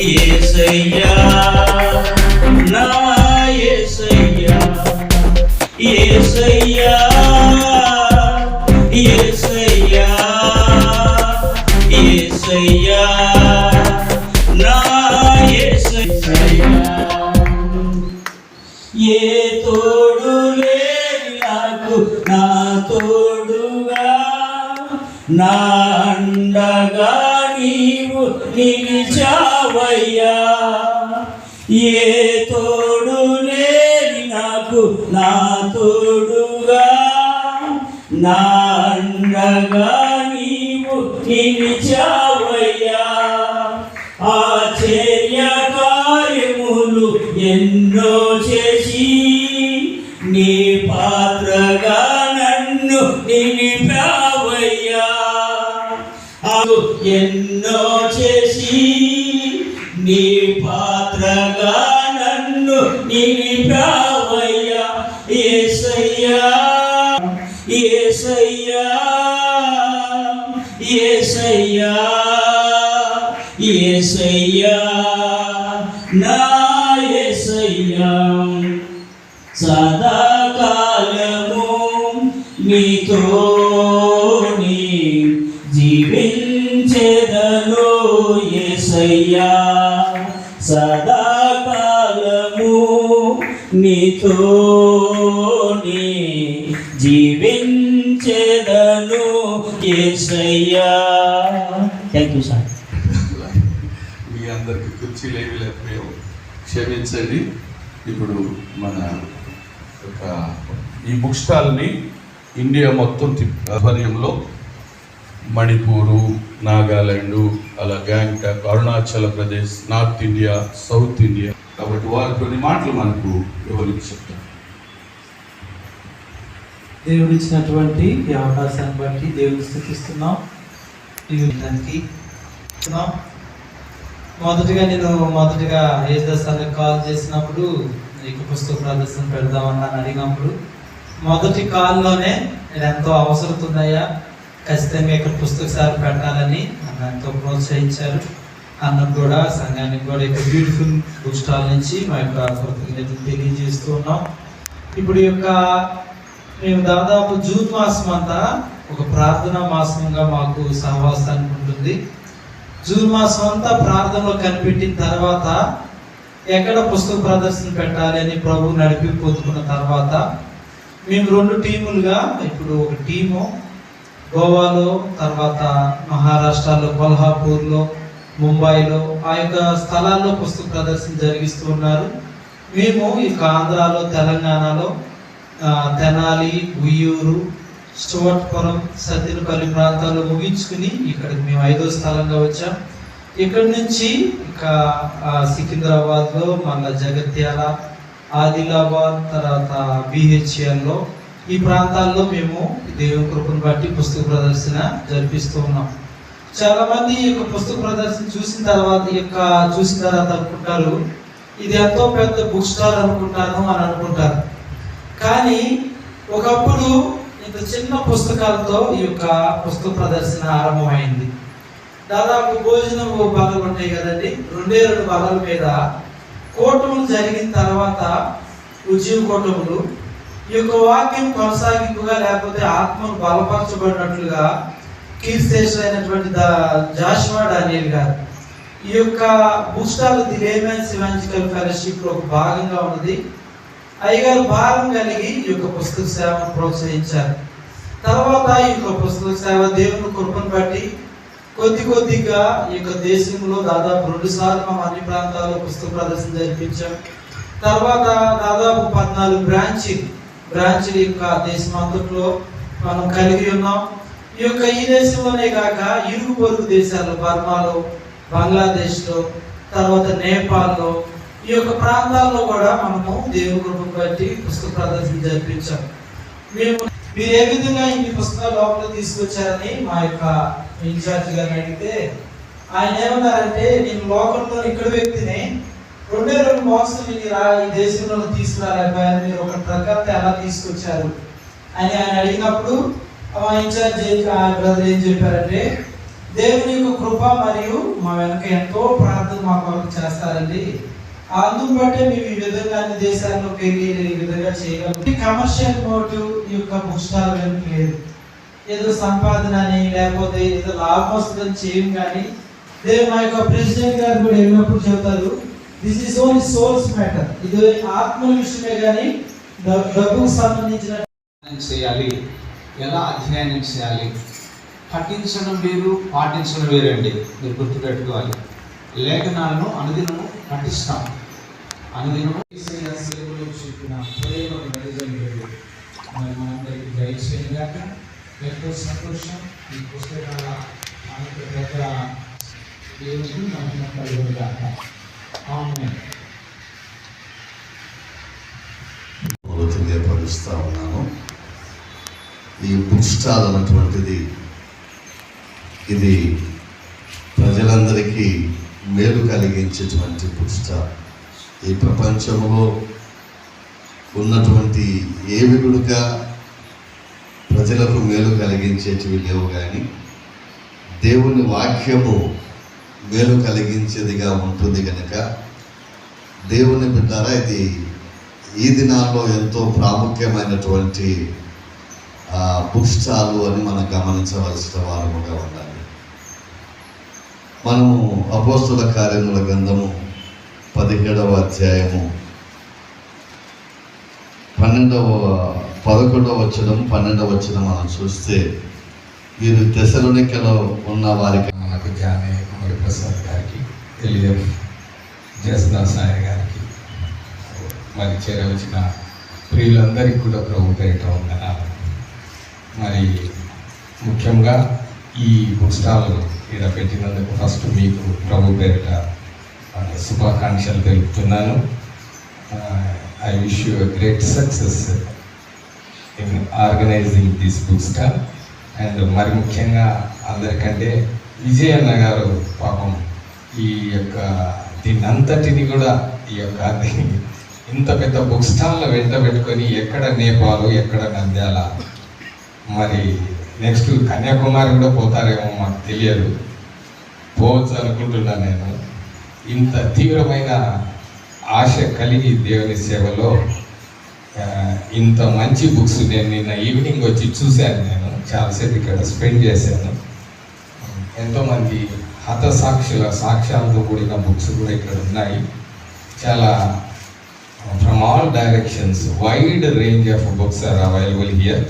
ఏసయ్యా నా ఏసయ్యా ఏసయ్యా ఏసయ్యా ఏసయ్యా నా ఏసయ్యా ఏ తోడు లేని నాకు నా తోడుగా నా అండగా నీవు నిలిచావయ్యా. ఏ తోడు లేని నాకు నా తోడుగా. నా అండగా నీవు నిలిచావయ్యా. ఆశ్చర్య కార్యములు ఎన్నో చేసి నీ పాత్రగా నన్ను నిలి ఎన్నో చేసి నీ పాత్రగా నన్ను నిలిపావయ్యా. ఏసయ్యా ఏసయ్యా ఏసయ్యా ఏసయ్యా నా ఏసయ్యా. సదాకాలము నీతో సదాకాలము నీతోని జీవించేదను ఏసయ్యా థ్యాంక్ యూ సార్ మీ అందరికి కుర్చీలు ఏమి లేకపోయావు. క్షమించండి. ఇప్పుడు మన ఒక ఈ బుక్ స్టాల్ని ఇండియా మొత్తం ఆధ్వర్యంలో మణిపూరు నాగాలాండు అలా Gangtok Arunachal Pradesh north India south India. కాబట్టి వారు కొన్ని మాటలు మనకు ఎవరికి చెప్తారు? దేవుడు ఇచ్చినటువంటి ఈ అవకాశాన్ని బట్టి దేవుని స్థుతిస్తున్నాం. దానికి మొదటిగా నేను మొదటిగా యేసుదాసానికి కాల్ చేసినప్పుడు నీకు పుస్తక ప్రదర్శన పెడదామని అడిగినప్పుడు మొదటి కాల్లోనే నేను ఎంతో అవసరం ఉందయ్యా ఖచ్చితంగా ఇక్కడ పుస్తక సార్ పెట్టాలని అన్నంతో ప్రోత్సహించారు. అన్నకు కూడా సంఘానికి కూడా ఇక్కడ బ్యూటిఫుల్ బుక్ స్టాల్ నుంచి మా యొక్క కృతజ్ఞతలు తెలియజేస్తూ ఉన్నాం. ఇప్పుడు యొక్క మేము దాదాపు జూన్ మాసం అంతా ఒక ప్రార్థనా మాసంగా మాకు సహవాసానికి ఉంటుంది. జూన్ మాసం అంతా ప్రార్థనలో కనిపెట్టిన తర్వాత ఎక్కడ పుస్తక ప్రదర్శన పెట్టాలి అని ప్రభు నడిపి పొందుకున్న తర్వాత మేము రెండు టీములుగా ఇప్పుడు ఒక టీము గోవాలో తర్వాత మహారాష్ట్రలో కొల్హాపూర్లో ముంబైలో ఆ యొక్క స్థలాల్లో పుస్తక ప్రదర్శన జరిగిస్తూ ఉన్నారు. మేము ఇక ఆంధ్రాలో తెలంగాణలో తెనాలి ఉయ్యూరు స్టువర్ట్పురం సత్యనపల్లి ప్రాంతాల్లో ముగించుకుని ఇక్కడికి మేము ఐదో స్థలంగా వచ్చాం. ఇక్కడి నుంచి ఇక సికింద్రాబాద్లో మళ్ళా జగత్యాల ఆదిలాబాద్ తర్వాత బిహెచ్ఎల్లో ఈ ప్రాంతాల్లో మేము దేవుని కృపను బట్టి పుస్తక ప్రదర్శన జరిపిస్తూ ఉన్నాం. చాలా మంది ఈ యొక్క పుస్తక ప్రదర్శన చూసిన తర్వాత ఈ యొక్క చూసిన తర్వాత అనుకుంటారు ఇది ఎంతో పెద్ద బుక్ స్టాల్ అనుకుంటాను అని అనుకుంటారు. కానీ ఒకప్పుడు ఇంత చిన్న పుస్తకాలతో ఈ యొక్క పుస్తక ప్రదర్శన ఆరంభమైంది. దాదాపు భోజనం బలలు ఉంటాయి కదండి. రెండే రెండు బలల మీద కూటములు జరిగిన తర్వాత ఉద్యోగ కూటములు ఈ యొక్క వాక్యం కొనసాగింపుగా లేకపోతే ఆత్మను బలపరచబడినట్లుగా కీర్తిశేషులైనటువంటి ద జాషువా డానియల్ గారు. ఈ యొక్క బుక్ ది లేమెన్స్ ఇవాంజికల్ ఫెలోషిప్లో ఒక భాగంగా ఉన్నది. అయ్యగారు భారం కలిగి ఈ యొక్క పుస్తక సేవను ప్రోత్సహించారు. తర్వాత ఈ యొక్క పుస్తక సేవ దేవుని కృపను బట్టి కొద్ది కొద్దిగా ఈ యొక్క దేశంలో దాదాపు రెండు సార్లు మనం అన్ని ప్రాంతాల్లో పుస్తక ప్రదర్శన జరిపించాం. తర్వాత దాదాపు పద్నాలుగు బ్రాంచీలు బ్రాంచ్ల యొక్క దేశం అంతట్లో మనం కలిగి ఉన్నాం. ఈ యొక్క ఈ దేశంలోనే కాక ఇరుగు పొరుగు దేశాల్లో బర్మాలో బంగ్లాదేశ్లో తర్వాత నేపాల్లో ఈ యొక్క ప్రాంతాల్లో కూడా మనము దేవుని బట్టి పుస్తక ప్రదర్శన జరిపించాం. మేము మీరు ఏ విధంగా ఇన్ని పుస్తకాలు లోపల తీసుకొచ్చారని మా యొక్క ఇన్ఛార్జ్ గారిని అడిగితే ఆయన ఏమన్నారంటే నేను లోకంలో ఇక్కడ వ్యక్తిని రెండే రెండు బాక్సులు మీరు ఈ దేశంలో తీసుకురాలేకపోయారు మీరు ఒక ట్రక్ అంతా ఎలా తీసుకొచ్చారు? అని ఆయన అడిగినప్పుడు మా ఇన్ఛార్జ్ బ్రదర్ ఏం చెప్పారంటే దేవుని యొక్క కృప మరియు మా వెనక ఎంతో ప్రార్థన మా కొరకు చేస్తారండి. అందును బట్టే మేము ఈ విధంగా అన్ని దేశాల్లో వెళ్ళి ఈ విధంగా చేయగలం. కమర్షియల్ మోటివ్ ఈ యొక్క బుక్ స్టాల్ లేదు. ఏదో సంపాదన అని లేకపోతే ఏదో లాభం వస్తుందని చేయం కానీ దేవు మా యొక్క ప్రెసిడెంట్ గారు కూడా వెళ్ళినప్పుడు చెబుతారు this is only souls matter ఇది ఆత్మ విషయమే కానీ డబ్బుకు సంబంధించిన చేయాలి. ఎలా అధ్యయనం చేయాలి? పఠించడం వేరు పాటించడం వేరండి. మీరు గుర్తుపెట్టుకోవాలి. లేఖనాలను అనుదినము పఠిస్తాం. అనుదినము యేసయ్య శిలువలో ప్రేమ మరి మనందరికీ దయచేయగాక ఎంతో సంతోషం. ఈ పుస్తకాల అనేక దగ్గర దేవుడు మహిమ కలుగును తెలియపరుస్తూ ఉన్నాను. ఈ బుక్ స్టాల్ అన్నటువంటిది ఇది ప్రజలందరికీ మేలు కలిగించేటువంటి బుక్ స్టాల్ ఈ ప్రపంచంలో ఉన్నటువంటి ఏవి కూడా ప్రజలకు మేలు కలిగించేటివి లేవు కానీ దేవుని వాక్యము మేలు కలిగించేదిగా ఉంటుంది కనుక దేవుని బిడ్డారా ఇది ఈ దినాల్లో ఎంతో ప్రాముఖ్యమైనటువంటి ఆ, బుక్ స్టాలు అని మనం గమనించవలసిన వారముగా ఉండాలి. మనము అపోస్తుల కార్యముల గ్రంథము పదిహేడవ అధ్యాయము పన్నెండవ పదకొండవ వచ్చడం పన్నెండవ వచ్చడం మనం చూస్తే వీరు దశలోనికలో ఉన్న వారికి మనకు జానే మరి ప్రసాద్ గారికి ఎల్ఎఫ్ జయసుదాస్ గారికి మరి చేరవచ్చిన ప్రియులందరికీ కూడా ప్రభు పేరిట వందనాలు. మరి ముఖ్యంగా ఈ బుక్ స్టాల్ ఇక్కడ పెట్టినందుకు ఫస్ట్ మీకు ప్రభు పేరిట శుభాకాంక్షలు తెలుపుతున్నాను. I wish you great success in organizing this book stall. And మరి ముఖ్యంగా అందరికంటే విజయ్ అన్న గారు పాపం ఈ యొక్క దీన్ని అంతటిని కూడా ఈ యొక్క ఇంత పెద్ద బుక్ స్టాల్లో వెంట పెట్టుకొని ఎక్కడ నేపాలు ఎక్కడ నంద్యాల మరి నెక్స్ట్ కన్యాకుమారి కూడా పోతారేమో మాకు తెలియదు. పోవచ్చు అనుకుంటున్నా నేను. ఇంత తీవ్రమైన ఆశ కలిగి దేవుని సేవలో ఇంత మంచి బుక్స్ నేను నిన్న ఈవినింగ్ వచ్చి చూశాను నేను. చాలాసేపు ఇక్కడ స్పెండ్ చేశాను. ఎంతోమంది హతసాక్షుల సాక్ష్యాలతో కూడిన బుక్స్ కూడా ఇక్కడ ఉన్నాయి. చాలా from all directions wide range of books are available here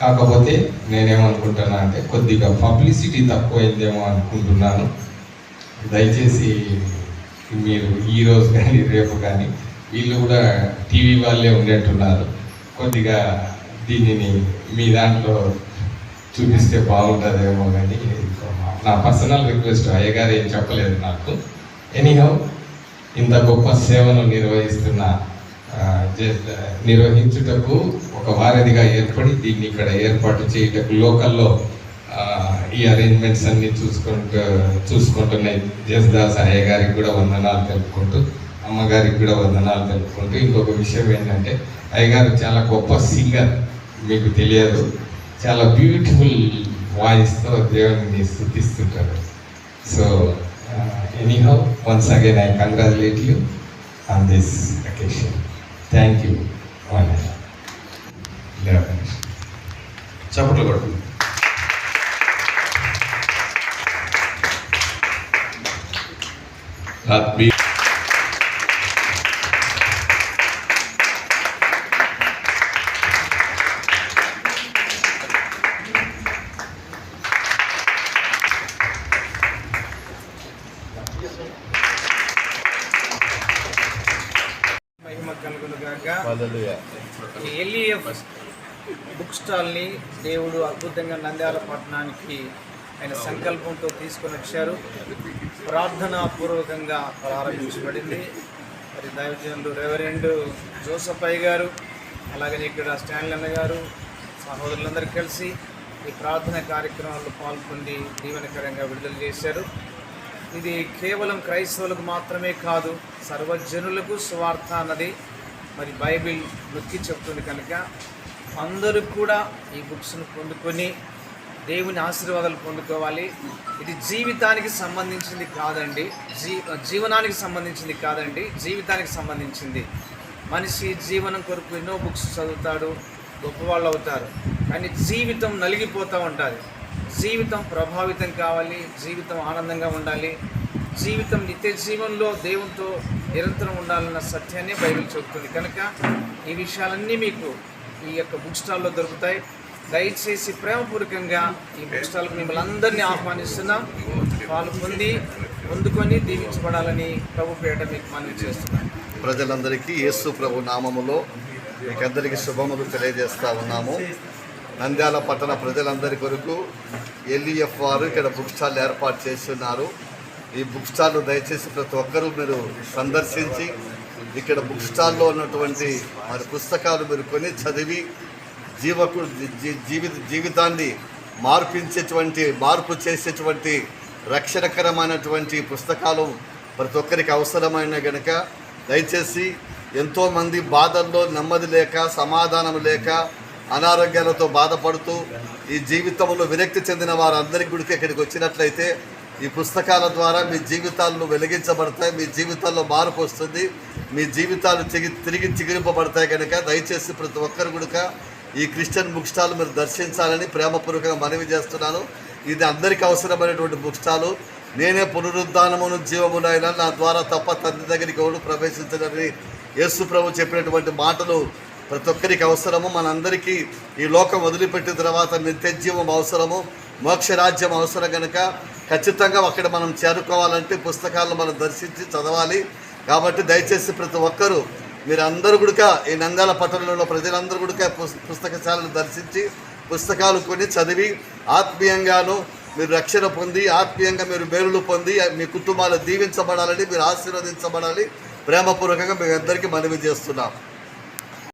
కాకపోతే నేనేమనుకుంటున్నా అంటే కొద్దిగా పబ్లిసిటీ తక్కువైందేమో అనుకుంటున్నాను. దయచేసి మీరు ఈరోజు కానీ రేపు కానీ వీళ్ళు కూడా టీవీ వాళ్ళే ఉండేట్టున్నారు. కొద్దిగా దీనిని మీ దాంట్లో చూపిస్తే బాగుంటుందేమో కానీ నా పర్సనల్ రిక్వెస్ట్ అయ్యగారు ఏం చెప్పలేదు నాకు. ఎనీహౌ ఇంత గొప్ప సేవను నిర్వహిస్తున్న నిర్వహించుటకు ఒక వారధిగా ఏర్పడి దీన్ని ఇక్కడ ఏర్పాటు చేయుటకు లోకల్లో ఈ అరేంజ్మెంట్స్ అన్ని చూసుకుంటూ చూసుకుంటున్నాయి. జస్దాస్ అయ్య గారికి కూడా వందనాలు తెలుపుకుంటూ అమ్మగారికి కూడా వందనాలు తెలుపుకుంటూ ఇంకొక విషయం ఏంటంటే అయ్యగారు చాలా గొప్ప సింగర్ మీకు తెలియదు. చాలా బ్యూటిఫుల్ వాయిస్తో దేవుని స్థుతిస్తుంటారు so anyhow once again I congratulate you on this occasion thank you one చప్పట్లు కొట్టు ఆత్మీయ మహిమ కలుగును గాక ఈ ఎల్ఈఎఫ్ బుక్ స్టాల్ని దేవుడు అద్భుతంగా నంద్యాల పట్టణానికి ఆయన సంకల్పంతో తీసుకొని వచ్చారు. ప్రార్థనాపూర్వకంగా ప్రారంభించబడింది. మరి దైవజనులు రెవరెండ్ జోసఫ్ అయ్య గారు అలాగే ఇక్కడ స్టాన్లీ అన్న గారు సహోదరులందరూ కలిసి ఈ ప్రార్థన కార్యక్రమాల్లో పాల్గొని దీవెనకరంగా విడుదల చేశారు. ఇది కేవలం క్రైస్తవులకు మాత్రమే కాదు సర్వజనులకు స్వార్థ అన్నది మరి బైబిల్ నొక్కి చెప్తుంది కనుక అందరూ కూడా ఈ బుక్స్ను పొందుకొని దేవుని ఆశీర్వాదాలు పొందుకోవాలి. ఇది జీవితానికి సంబంధించింది కాదండి. జీ జీవనానికి సంబంధించింది కాదండి. జీవితానికి సంబంధించింది. మనిషి జీవనం కొరకు ఎన్నో బుక్స్ చదువుతాడు గొప్పవాళ్ళు అవుతారు. కానీ జీవితం నలిగిపోతూ ఉంటుంది జీవితం ప్రభావితం కావాలి జీవితం ఆనందంగా ఉండాలి. జీవితం నిత్య జీవనంలో దేవునితో నిరంతరం ఉండాలన్న సత్యాన్ని బైబిల్ చెబుతుంది. కనుక ఈ విషయాలన్నీ మీకు ఈ యొక్క బుక్ స్టాల్లో దొరుకుతాయి. దయచేసి ప్రేమపూర్వకంగా ఈ బుక్ స్టాల్కు మిమ్మల్ని అందరినీ ఆహ్వానిస్తున్నాం. వాళ్ళు పొంది పొందుకొని దీవించబడాలని ప్రభు పేట మీకు మనవి చేస్తున్నాం. ప్రజలందరికీ యేసు ప్రభు నామములో మీకందరికీ శుభములు తెలియజేస్తా ఉన్నాము. నంద్యాల పట్టణ ప్రజలందరి కొరకు ఎల్ఈఎఫ్ వారు ఇక్కడ బుక్ స్టాల్ ఏర్పాటు చేస్తున్నారు. ఈ బుక్ స్టాల్ దయచేసి ప్రతి ఒక్కరూ మీరు సందర్శించి ఇక్కడ బుక్ స్టాల్లో ఉన్నటువంటి మరి పుస్తకాలు మీరు కొని చదివి జీవకు జీ- జీవిత జీవితాన్ని మార్పించేటువంటి మార్పు చేసేటువంటి రక్షణకరమైనటువంటి పుస్తకాలు ప్రతి ఒక్కరికి అవసరమైన గనుక దయచేసి ఎంతోమంది బాధల్లో నెమ్మది లేక సమాధానం లేక అనారోగ్యాలతో బాధపడుతూ ఈ జీవితంలో విరక్తి చెందిన వారందరికీ గుడికి ఇక్కడికి వచ్చినట్లయితే ఈ పుస్తకాల ద్వారా మీ జీవితాలను వెలిగించబడతాయి మీ జీవితాల్లో మార్పు వస్తుంది. మీ జీవితాలు చిగి తిరిగి చిగురింపబడతాయి కనుక దయచేసి ప్రతి ఒక్కరు గుడిక ఈ క్రిస్టియన్ బుక్ స్టాల్ మీరు దర్శించాలని ప్రేమపూర్వకంగా మనవి చేస్తున్నాను. ఇది అందరికీ అవసరమైనటువంటి బుక్ స్టాలు. నేనే పునరుద్ధానమును జీవమునైనా నా ద్వారా తప్ప తండ్రి దగ్గరికి ఎవరు ప్రవేశించడని యేసు ప్రభు చెప్పినటువంటి మాటలు ప్రతి ఒక్కరికి అవసరము. మనందరికీ ఈ లోకం వదిలిపెట్టిన తర్వాత నిత్య జీవం అవసరము. మోక్ష రాజ్యం అవసరం కనుక ఖచ్చితంగా అక్కడ మనం చేరుకోవాలంటే పుస్తకాలను మనం దర్శించి చదవాలి. కాబట్టి దయచేసి ప్రతి ఒక్కరూ మీరందరూ కూడా ఈ నంద్యాల పట్టణంలో ప్రజలందరూ కూడా పుస్తకశాలను దర్శించి పుస్తకాలు కొని చదివి ఆత్మీయంగాను మీరు రక్షణ పొంది ఆత్మీయంగా మీరు మేలులు పొంది మీ కుటుంబాలు దీవించబడాలని మీరు ఆశీర్వదించబడాలి ప్రేమపూర్వకంగా మీ అందరికీ మనవి చేస్తున్నాం.